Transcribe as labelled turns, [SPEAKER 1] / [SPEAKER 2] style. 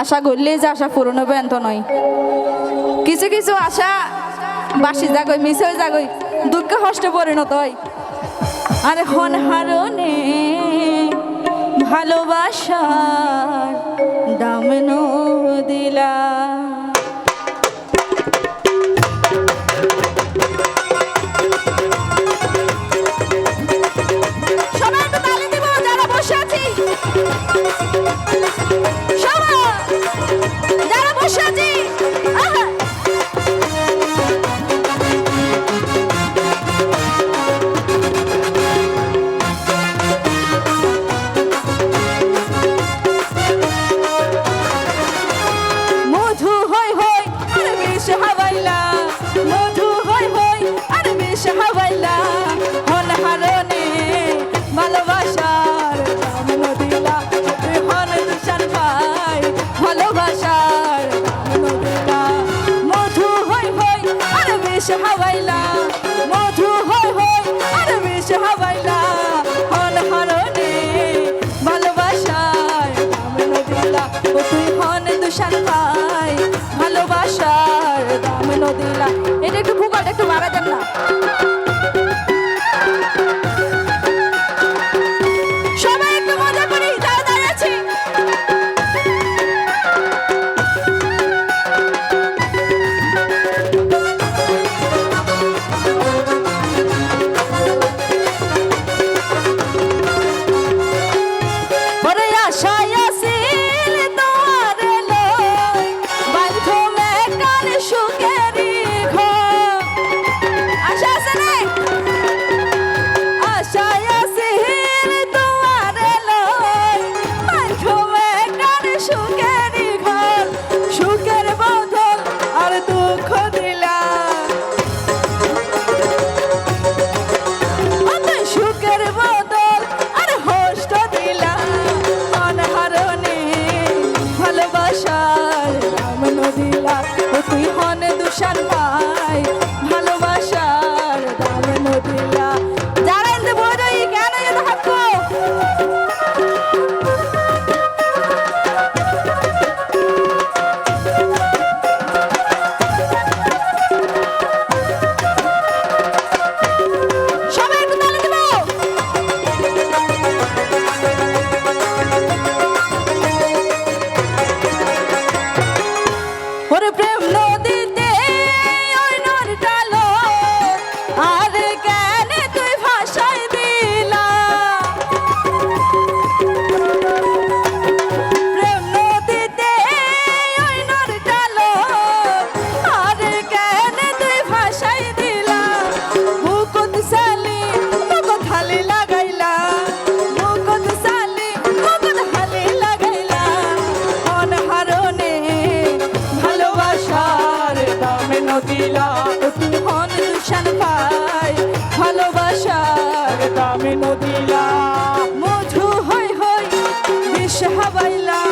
[SPEAKER 1] আশা করলে যে আশা পূরণ হবে এত নয়। কিছু কিছু আশা বাসি যাগই মিস হয়ে যাগই দুঃখে কষ্টে পরিণত হয়। আরে হন হারনে ভালোবাসার দাম দিলা। বসে আছি। বিষ হাওয়াইলা, মধু হই হই, আর বিষ হাওয়াইলা হন হারনে ভালোবাসার দাম নদিলা, ও তুই হন দুশান ভাই ভালোবাসার দাম নদিলা। এটা একটু ভূগোল, একটু মারা যান না। দিলা। ভালোবাসার দামে নদিলা মধু হয় হই বিষ হাবাইলা।